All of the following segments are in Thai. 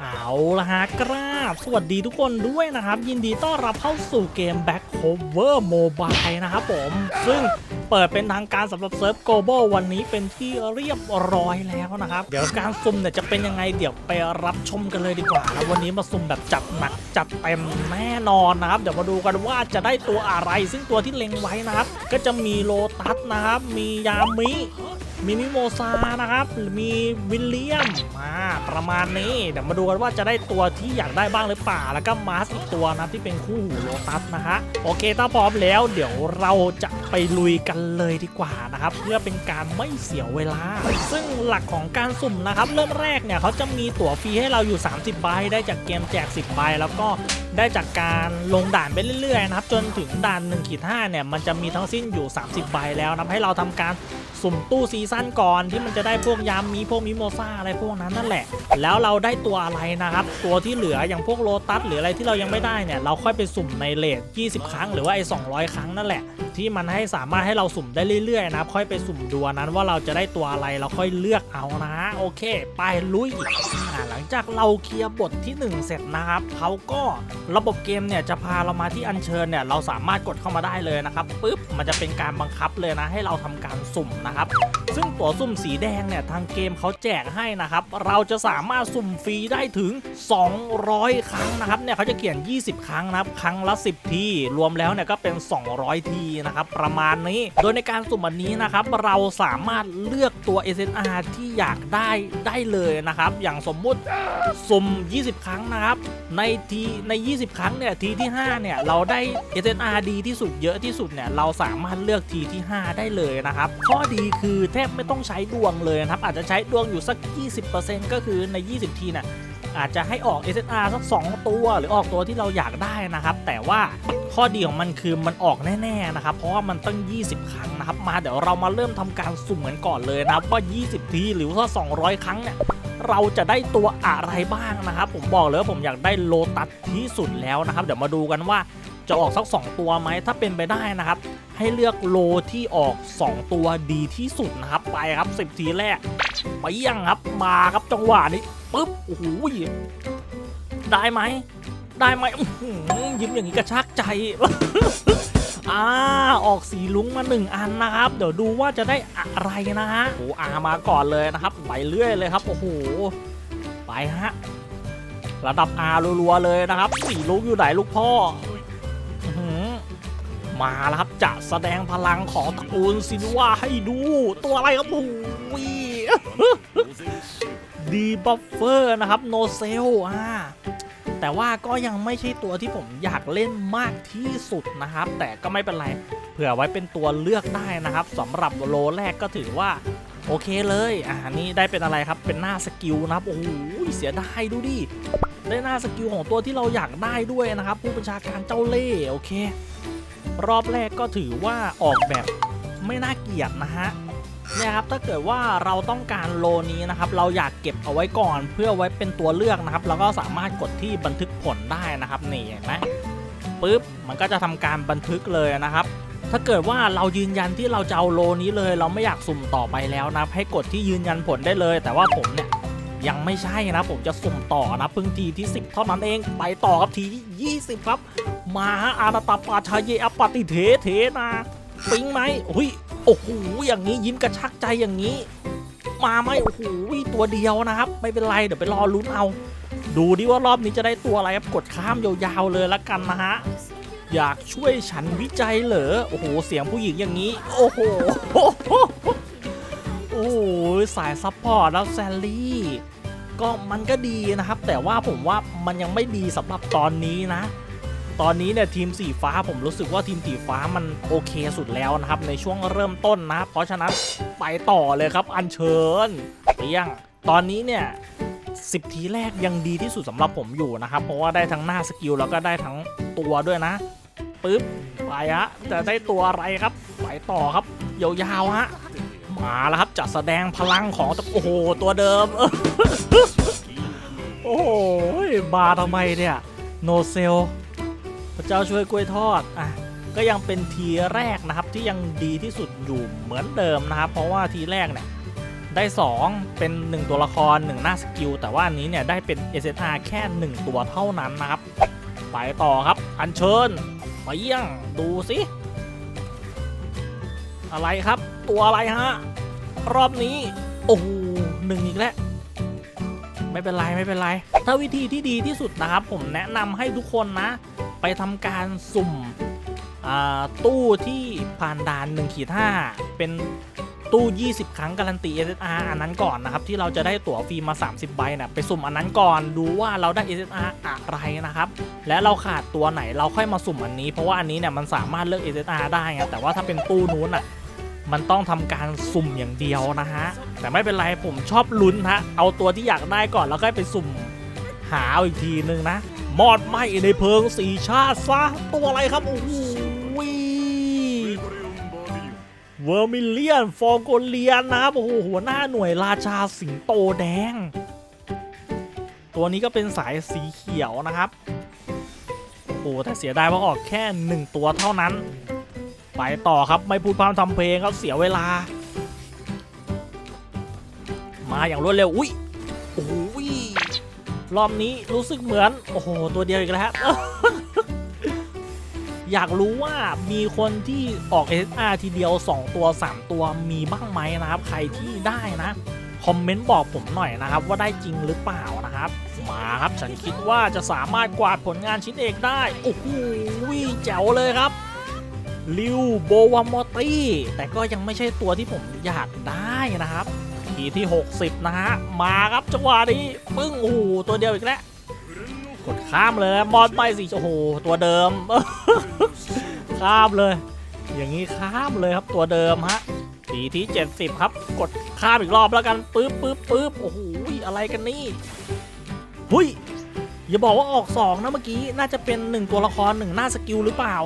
เอาละฮะกราบ สวัสดีทุกคนด้วยนะครับ ยินดีต้อนรับเข้าสู่เกม Back Cover Mobile นะครับผม ซึ่งเปิดเป็นทางการสำหรับเซิร์ฟ Global วันนี้เป็นที่เรียบร้อยแล้วนะครับ เดี๋ยวการซุ่มเนี่ยจะเป็นยังไงเดี๋ยวไปรับชมกันเลยดีกว่านะวันนี้มาซุ่มแบบจัดหนักจัดเต็มแน่นอนนะครับ เดี๋ยวมาดูกันว่าจะได้ตัวอะไร ซึ่งตัวที่เล็งไว้นะครับ ก็จะมีโลตัสนะครับ มียามิมีมิโมซานะครับ มีวิลเลียมมา ประมาณนี้เดี๋ยวมาดูกันว่าจะได้ตัวที่อยากได้บ้างหรือเปล่าแล้วก็มาสอีกตัวนะที่เป็นคู่หูโลตัสนะฮะโอเคถ้าพร้อมแล้ว เดี๋ยวเราจะไปลุยกันเลยดีกว่านะครับเพื่อเป็นการไม่เสียเวลา ซึ่งหลักของการสุ่มนะครับเริ่มแรกเนี่ยเขาจะมีตั๋วฟรีให้เราอยู่ 30ใบได้จากเกมแจก 10ใบแล้วก็ได้จากการลงด่านไปเรื่อยๆนะครับจนถึงด่าน1ขีด5เนี่ยมันจะมีทั้งสิ้นอยู่ 30ใบแล้วนะให้เราทำการสุ่มตู้ซีซั่นก่อนที่มันจะได้พวกยามมีพวกมิโมซ่าอะไรพวกนั้นนั่นแหละแล้วเราได้ตัวอะไรนะครับ ตัวที่เหลืออย่างพวกโลตัสหรืออะไรที่เรายังไม่ได้เนี่ย เราค่อยไปสุ่มในเลท20 ครั้งหรือว่าไอ้200 ครั้งนั่นแหละ ที่มันให้สามารถให้เราสุ่มได้เรื่อยๆนะครับค่อยไปสุ่มดูนนั้นว่าเราจะได้ตัวอะไรเราค่อยเลือกเอานะ โอเค ไปลุยอ่าหลังจากเราเคลียร์บทที่ 1 เสร็จนะครับเขาก็ระบบเกมเนี่ยจะพาเรามาที่อัญเชิญเนี่ยเราสามารถกดเข้ามาได้เลยนะครับปุ๊บมันจะเป็นการบังคับเลยนะ ให้เราทำการสุ่มนะครับ ซึ่งตัวสุ่มสีแดงเนี่ยทางเกมเขาแจกให้นะครับ เราจะสามารถสุ่มฟรีได้ถึง 200 ครั้งนะครับเนี่ยเขาจะเขียน 20 ครั้งนะครับ ครั้งละ 10 ที รวมแล้วเนี่ยก็เป็น 200 ทีนะครับประมาณนี้ โดยในการสุ่มอันนี้นะครับเราสามารถเลือกตัว SNR ที่อยากได้ได้เลยนะครับ อย่างสมมุติสุ่ม 20 ครั้งนะครับ ในทีใน 20 ครั้งเนี่ยทีที่ 5 เนี่ยเราได้ SNR ดีที่สุดเยอะที่สุดเนี่ยเราสามารถเลือกทีที่ 5 ได้เลยนะครับ ข้อดีคือแทบไม่ต้องใช้ดวงเลยนะครับ อาจจะใช้ดวงอยู่สัก 20%ก็คือใน 20 ทีเนี่ย อาจจะให้ออก SSR สัก2ตัว หรือออกตัวที่เราอยากได้นะครับ แต่ว่าข้อดีของมันคือมันออกแน่ๆนะครับ เพราะว่ามันตั้ง 20 ครั้งนะครับ มาเดี๋ยวเรามาเริ่มทำการสุ่มกันก่อนเลยนะครับว่า 20 ทีหรือว่า 200 ครั้งเนี่ยเราจะได้ตัวอะไรบ้างนะครับ ผมบอกเลยว่าผมอยากได้โลตัสที่สุดแล้วนะครับ เดี๋ยวมาดูกันว่า จะออกสัก 2 ตัวไหมถ้าเป็นไปได้นะครับ ให้เลือกโลที่ออก 2 ตัวดีที่สุดนะครับ ไปครับ 10 ทีแรกไปยังครับมาครับจังหวะนี้ปึ๊บโอ้โหได้ไหมได้ไหมหยิ้มอย่างนี้กระชากใจอ่าออกสีลุ้งมาหนึ่งอันนะครับ เดี๋ยวดูว่าจะได้อะไรนะฮะโอ้อามาก่อนเลยนะครับไปเรื่อยเลยครับโอ้โหไปฮะระดับอารัวๆเลยนะครับสีลุ้งอยู่ไหนลูกพ่อ มาแล้วครับจะแสดงพลังของตระกูลซินว่าให้ดูตัวอะไรครับโอ้โหดีบัฟเฟอร์นะครับโนเซลอ่าแต่ว่าก็ยังไม่ใช่ตัวที่ผมอยากเล่นมากที่สุดนะครับ แต่ก็ไม่เป็นไร เผื่อไว้เป็นตัวเลือกได้นะครับสำหรับโลแรกก็ถือว่าโอเคเลยอ่านี่ได้เป็นอะไรครับเป็นหน้าสกิลนะครับโอ้โหเสียดายดูดิได้หน้าสกิลของตัวที่เราอยากได้ด้วยนะครับ ผู้บัญชาการเจ้าเล่ห์โอเค รอบแรกก็ถือว่าออกแบบไม่น่าเกลียดนะฮะเนี่ยครับถ้าเกิดว่าเราต้องการโลนี้นะครับ เราอยากเก็บเอาไว้ก่อน เพื่อไว้เป็นตัวเลือกนะครับแล้วก็สามารถกดที่บันทึกผลได้นะครับนี่เห็นไหมปุ๊บมันก็จะทำการบันทึกเลยนะครับ ถ้าเกิดว่าเรายืนยันที่เราจะเอาโลนี้เลย เราไม่อยากสุ่มต่อไปแล้วนะให้กดที่ยืนยันผลได้เลย แต่ว่าผมเนี่ย ยังไม่ใช่นะผมจะสุ่มต่อนะเพิ่งทีที่ 10 เท่านั้นเองไปต่อครับทีที่20 ครับ มาฮะอาณาตาปาชายเยอปฏิเทเทนะปิงไหมอุ้ยโอ้โหอย่างนี้ยิ้มกระชักใจอย่างนี้ มาไหมโอ้โหตัวเดียวนะครับ ไม่เป็นไรเดี๋ยวไปรอลุ้นเอา ดูดิว่ารอบนี้จะได้ตัวอะไรครับกดข้ามยาวๆเลยละกันนะฮะอยากช่วยฉันวิจัยเหรอโอ้โหเสียงผู้หญิงอย่างนี้ โอ้โห อ้โหสายซัพพอร์ตแล้วแซลลี่ ก็มันก็ดีนะครับ แต่ว่าผมว่ามันยังไม่ดีสำหรับตอนนี้นะ ตอนนี้เนี่ยทีมสีฟ้าผมรู้สึกว่าทีมสีฟ้ามันโอเคสุดแล้วนะครับ ในช่วงเริ่มต้นนะเพราะฉะนั้นไปต่อเลยครับ อัญเชิญเปียงตอนนี้เนี่ยสิบทีแรกยังดีที่สุดสำหรับผมอยู่นะครับ เพราะว่าได้ทั้งหน้าสกิลแล้วก็ได้ทั้งตัวด้วยนะปึ๊บไปฮะจะได้ตัวอะไรครับ ไปต่อครับยาวๆฮะ มาแล้วครับจะแสดงพลังของโอ้โหตัวเดิม โอ้โหมาทำไมเนี่ยโนเซลพระเจ้าช่วยกล้วยทอดอะก็ยังเป็นทีแรกนะครับที่ยังดีที่สุดอยู่เหมือนเดิมนะครับ เพราะว่าทีแรกเนี่ยได้ 2 เป็น 1 ตัวละคร 1 หน้าสกิล แต่ว่าอันนี้เนี่ยได้เป็น SSR แค่ 1 ตัวเท่านั้นนะครับ ไปต่อครับ อัญเชิญไปยี่ยงดูสิ อะไรครับ ตัวอะไรฮะ รอบนี้ โอ้โหหนึ่งอีกแล้วไม่เป็นไรไม่เป็นไร ถ้าวิธีที่ดีที่สุดนะครับ ผมแนะนำให้ทุกคนนะ ไปทำการสุ่มอ่าตู้ที่ผ่านด่าน1ขีด5เป็นตู้ 20 ครั้งการันตี SSR อันนั้นก่อนนะครับ ที่เราจะได้ตั๋วฟรีมา 30 ใบนะไปสุ่มอันนั้นก่อนดูว่าเราได้ SSR อะไรนะครับ และเราขาดตัวไหนเราค่อยมาสุ่มอันนี้ เพราะว่าอันนี้เนี่ยมันสามารถเลือก SSR ได้ไงแต่ว่าถ้าเป็นตู้นู้นอะ มันต้องทำการสุ่มอย่างเดียวนะฮะ แต่ไม่เป็นไรผมชอบลุ้นฮะ เอาตัวที่อยากได้ก่อนแล้วก็ไปสุ่มหาอีกทีนึงนะ มอดไหมในเพลิงสีชาติซะ ตัวอะไรครับ โอ้โหเวอร์มิเลียน ฟอร์โกเลียนนะครับ โอ้โห หัวหน้าหน่วยราชาสิงโตแดง ตัวนี้ก็เป็นสายสีเขียวนะครับ โอ้แต่เสียดายว่าออกแค่หนึ่งตัวเท่านั้น ไปต่อครับไม่พูดพร่ำทำเพลงครับเสียเวลา มาอย่างรวดเร็วอุ้ยโอ้โหรอบนี้รู้สึกเหมือน โอ้โห ตัวเดียวอีกแล้ว อยากรู้ว่ามีคนที่ออก SR ทีเดียว 2 ตัว 3 ตัวมีบ้างไหมนะครับ ใครที่ได้นะ คอมเมนต์บอกผมหน่อยนะครับ ว่าได้จริงหรือเปล่านะครับ มาครับ ฉันคิดว่าจะสามารถกวาดผลงานชิ้นเอกได้ โอ้โหแจ๋วเลยครับ ลิวโบวามอตี้ แต่ก็ยังไม่ใช่ตัวที่ผมอยากได้นะครับ ทีที่ 60 นะฮะ มาครับจังหวะนี้ ปึ้งโอ้โหตัวเดียวอีกแล้วกดข้ามเลยมอดไปสิโอ้โหตัวเดิม ข้ามเลย อย่างนี้ข้ามเลยครับตัวเดิมฮะทีที่ 70 ครับ กดข้ามอีกรอบแล้วกันปึ๊บปึ๊บปึ๊บโอ้โหอะไรกันนี่หุย อย่าบอกว่าออก 2 นะเมื่อกี้ น่าจะเป็น 1 ตัวละคร1หน้าสกิลหรือเปล่า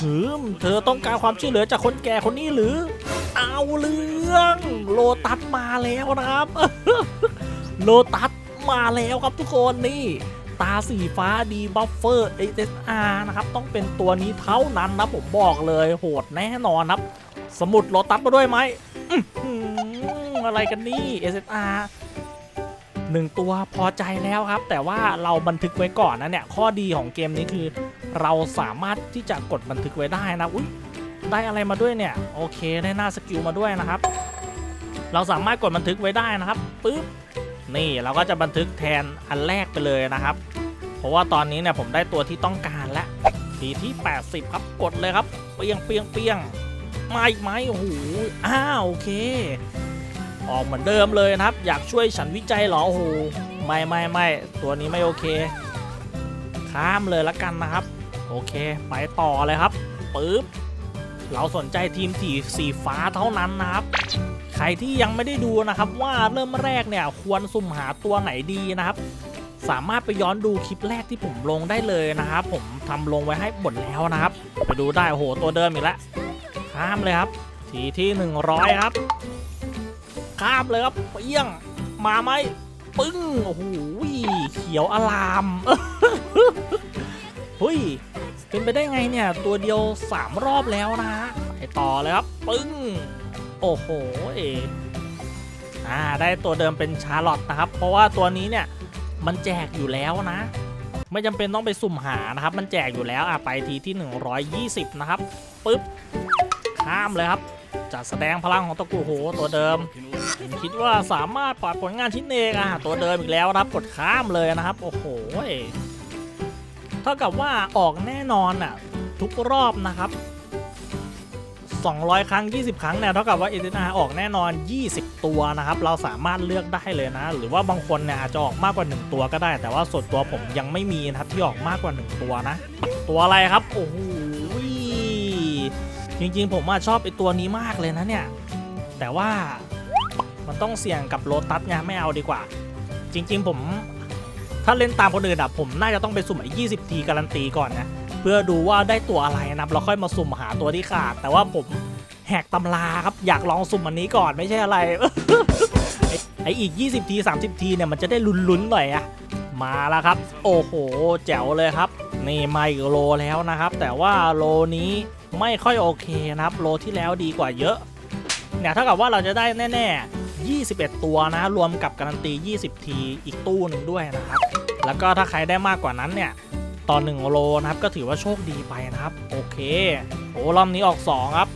หืมเธอต้องการความช่วยเหลือจากคนแก่คนนี้หรือ เอาเรื่องโลตัสมาแล้วนะครับ โลตัสมาแล้วครับทุกคนนี่ตาสีฟ้าดีบัฟเฟอร์ SSR นะครับ ต้องเป็นตัวนี้เท่านั้นนะผมบอกเลยโหดแน่นอนครับ สมุดโลตัสมาด้วยไหมอื้อหืออะไรกันนี่ SSR หนึ่งตัวพอใจแล้วครับ แต่ว่าเราบันทึกไว้ก่อนนะเนี่ยข้อดีของเกมนี้คือ เราสามารถที่จะกดบันทึกไว้ได้นะอุ้ยได้อะไรมาด้วยเนี่ยโอเคได้หน้าสกิลมาด้วยนะครับ เราสามารถกดบันทึกไว้ได้นะครับปึ๊บนี่เราก็จะบันทึกแทนอันแรกไปเลยนะครับ เพราะว่าตอนนี้เนี่ยผมได้ตัวที่ต้องการแล้วทีที่ 80 ครับกดเลยครับเปียงเปียงเปียงมาอีกไหมโอ้โหอ้าวโอเค ออกเหมือนเดิมเลยนะครับ อยากช่วยฉันวิจัยหรอโอ้โหไม่ไม่ไม่ตัวนี้ไม่โอเค ข้ามเลยละกันนะครับ โอเค ไปต่อเลยครับปึ๊บเราสนใจทีมสีสีฟ้าเท่านั้นนะครับ ใครที่ยังไม่ได้ดูนะครับว่าเริ่มแรกเนี่ยควรสุ่มหาตัวไหนดีนะครับ สามารถไปย้อนดูคลิปแรกที่ผมลงได้เลยนะครับ ผมทำลงไว้ให้หมดแล้วนะครับ ไปดูได้โอ้โหตัวเดิมอีกแล้วข้ามเลยครับ ทีที่ 100 ครับ ข้ามเลยครับเปี้ยง มาไหมปึ้ง โอ้โหเขียวอลามเฮ้ย เป็นไปได้ไงเนี่ย ตัวเดียว 3 รอบแล้วนะฮะไปต่อเลยครับ ปึ้ง โอ้โหเออ่าได้ตัวเดิมเป็นชาร์ลอตนะครับ เพราะว่าตัวนี้เนี่ยมันแจกอยู่แล้วนะ ไม่จำเป็นต้องไปสุ่มหานะครับ มันแจกอยู่แล้วอะไปทีที่ 120 นะครับปึ๊บข้ามเลยครับ จัดแสดงพลังของตะกรุดโหตัวเดิมคิดว่าสามารถปล่อยผลงานชิ้นเอกอะตัวเดิมอีกแล้วครับกดข้ามเลยนะครับ โอ้โหเท่ากับว่าออกแน่นอนอะทุกรอบนะครับ 200 ครั้ง 20 ครั้งเนี่ยเท่ากับว่า SNR ออกแน่นอน 20 ตัวนะครับ เราสามารถเลือกได้เลยนะ หรือว่าบางคนเนี่ยอาจจะออกมากกว่า 1 ตัวก็ได้ แต่ว่าส่วนตัวผมยังไม่มีนะครับที่ออกมากกว่า 1 ตัวนะ ตัวอะไรครับโอ้โห จริงๆ ผมว่าชอบไอตัวนี้มากเลยนะเนี่ย แต่ว่ามันต้องเสี่ยงกับโลตัสไงไม่เอาดีกว่า จริง ๆ ผมถ้าเล่นตามคนอื่นอะผมน่าจะต้องไปสุ่มไอ้20ทีการันตีก่อนนะ เพื่อดูว่าได้ตัวอะไรนะเราค่อยมาสุ่มหาตัวที่ขาด แต่ว่าผมแหกตำราครับอยากลองสุ่มอันนี้ก่อนไม่ใช่อะไร ไอ้ไออีก 20 ที 30 ทีเนี่ยมันจะได้ลุ้นๆหน่อยอะมาแล้วครับ โอ้โห แจ๋วเลยครับ นี่มาอีกโลแล้วนะครับ แต่ว่าโลนี้ ไม่ค่อยโอเคนะครับโลที่แล้วดีกว่าเยอะเนี่ยเท่ากับว่าเราจะได้แน่ๆ 21 ตัวนะรวมกับการันตี 20 ทีอีกตู้หนึ่งด้วยนะครับ แล้วก็ถ้าใครได้มากกว่านั้นเนี่ยต่อ1โลนะครับก็ถือว่าโชคดีไปนะครับ โอเคโอ้รอบนี้ออก 2 ครับ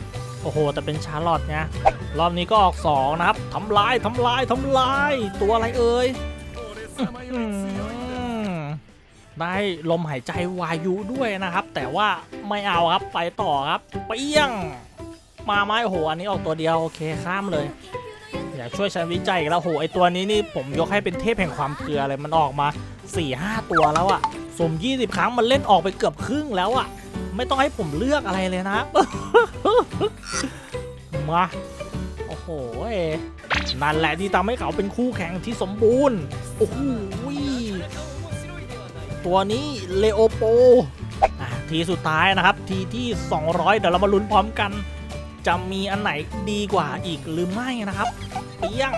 โอ้โห แต่เป็นชาร์ลอตเนี่ยรอบนี้ก็ออก 2 นะครับทำลายทำลายทำลาย ตัวอะไรเอ่ย ได้ลมหายใจวายุด้วยนะครับ แต่ว่าไม่เอาครับไปต่อครับเปี้ยง มาไม้โหอันนี้ออกตัวเดียวโอเคข้ามเลย อยากช่วยฉันวิจัยแล้วโหไอตัวนี้นี่ผมยกให้เป็นเทพแห่งความเกลือเลยมันออกมา4 5ตัวแล้วอะสม 20 ครั้งมันเล่นออกไปเกือบครึ่งแล้วอะไม่ต้องให้ผมเลือกอะไรเลยนะมาโอ้โหนั่นแหละที่ทำให้เขาเป็นคู่แข่งที่สมบูรณ์โอ้โห ตัวนี้เลโอโปทีสุดท้ายนะครับ ทีที่ 200 เดี๋ยวเรามาลุ้นพร้อมกัน จะมีอันไหนดีกว่าอีกหรือไม่นะครับเปี้ยง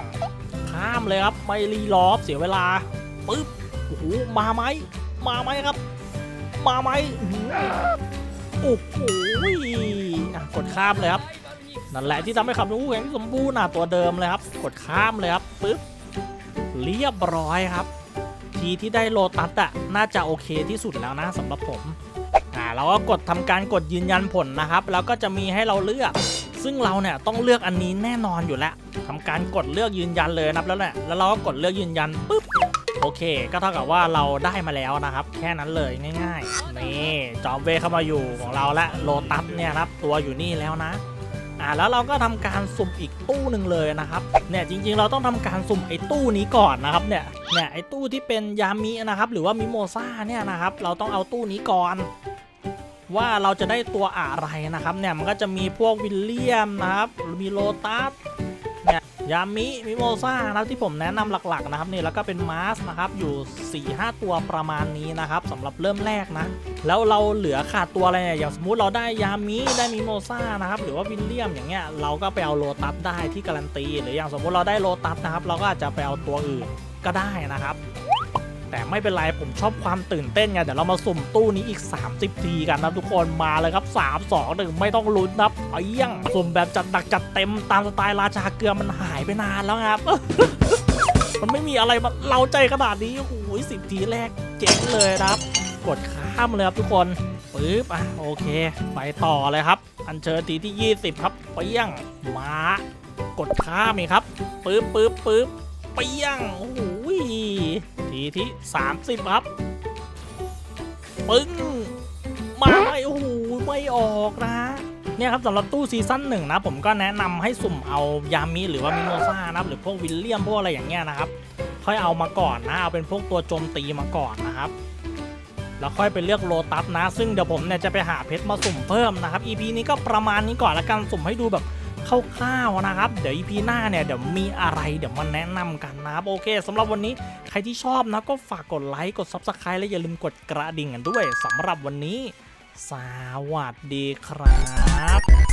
ข้ามเลยครับไม่รีรอบเสียเวลาปึ๊บโอ้โหมาไหมมาไหมครับ มาไหมโอ้โหกดข้ามเลยครับนั่นแหละที่ทำให้ขับคู่แข่งสมบูรณ์อะตัวเดิมเลยครับ กดข้ามเลยครับปึ๊บเรียบร้อยครับ ทีที่ได้โลตัสอะน่าจะโอเคที่สุดแล้วนะสำหรับผมอ่าเราก็กดทำการกดยืนยันผลนะครับ แล้วก็จะมีให้เราเลือก ซึ่งเราเนี่ยต้องเลือกอันนี้แน่นอนอยู่แล้วทำการกดเลือกยืนยันเลยนะครับแล้วแหละแล้วเราก็กดเลือกยืนยันปุ๊บโอเค ก็เท่ากับว่าเราได้มาแล้วนะครับ แค่นั้นเลยง่าย ๆ นี่จอมเวเข้ามาอยู่ของเราและโลตัสเนี่ยครับตัวอยู่นี่แล้วนะ อ่าแล้วเราก็ทำการสุ่มอีกตู้หนึ่งเลยนะครับเนี่ยจริงๆ เราต้องทำการสุ่มไอ้ตู้นี้ก่อนนะครับเนี่ยเนี่ยไอ้ตู้ที่เป็นยามินะครับหรือว่ามิโมซ่าเนี่ยนะครับเราต้องเอาตู้นี้ก่อน ว่าเราจะได้ตัวอะไรนะครับเนี่ยมันก็จะมีพวกวิลเลียมนะครับมีโลตัส ยามิมิโมซ่านะครับที่ผมแนะนำหลักๆนะครับนี่แล้วก็เป็นมาสนะครับอยู่ 4-5 ตัวประมาณนี้นะครับสำหรับเริ่มแรกนะ แล้วเราเหลือขาดตัวอะไรเนี่ยอย่างสมมุติเราได้ยามิได้มิโมซ่านะครับหรือว่าวินเลียมอย่างเงี้ยเราก็ไปเอาโลตัสได้ที่การันตี หรืออย่างสมมุติเราได้โลตัสนะครับเราก็อาจจะไปเอาตัวอื่นก็ได้นะครับ แต่ไม่เป็นไรผมชอบความตื่นเต้นไงเดี๋ยวเรามาสุ่มตู้นี้อีก 30 ทีกันนะทุกคนมาเลยครับ 3 2 1 ไม่ต้องลุ้นนับเอี้ยงสุ่มแบบจัดหนักจัดเต็มตามสไตล์ราชาเกลือมันหายไปนานแล้วครับ มันไม่มีอะไรมาเล่าใจขนาดนี้โอ้โหสิบทีแรกเจ๋งเลยครับ กดข้ามเลยครับทุกคนปึ๊บอะโอเค ไปต่อเลยครับ อันเชิญทีที่ 20 ครับเปี้ยงมากดข้ามอีกครับปึ๊บปึ๊บปึ๊บ เปี้ยงโอ้โหทีที่ 30 ครับ ปึ้ง มาไม่โอ้โหไม่ออกนะเนี่ยครับสำหรับตู้ซีซั่นหนึ่งนะผมก็แนะนำให้สุ่มเอายามิหรือว่ามิโมซ่านะครับหรือพวกวิลเลียมพวกอะไรอย่างเงี้ยนะครับ ค่อยเอามาก่อนนะ เอาเป็นพวกตัวโจมตีมาก่อนนะครับแล้วค่อยไปเลือกโลตัสนะ ซึ่งเดี๋ยวผมเนี่ยจะไปหาเพชรมาสุ่มเพิ่มนะครับ EP นี้ก็ประมาณนี้ก่อนละกันสุ่มให้ดูแบบ คร่าวๆนะครับ เดี๋ยว EP หน้าเนี่ยเดี๋ยวมีอะไรเดี๋ยวมาแนะนำกันนะครับโอเคสำหรับวันนี้ใครที่ชอบนะก็ฝากกดไลค์กด s u b สไครต์และอย่าลืมกดกระดิ่งกันด้วยสำหรับวันนี้ สวัสดีครับ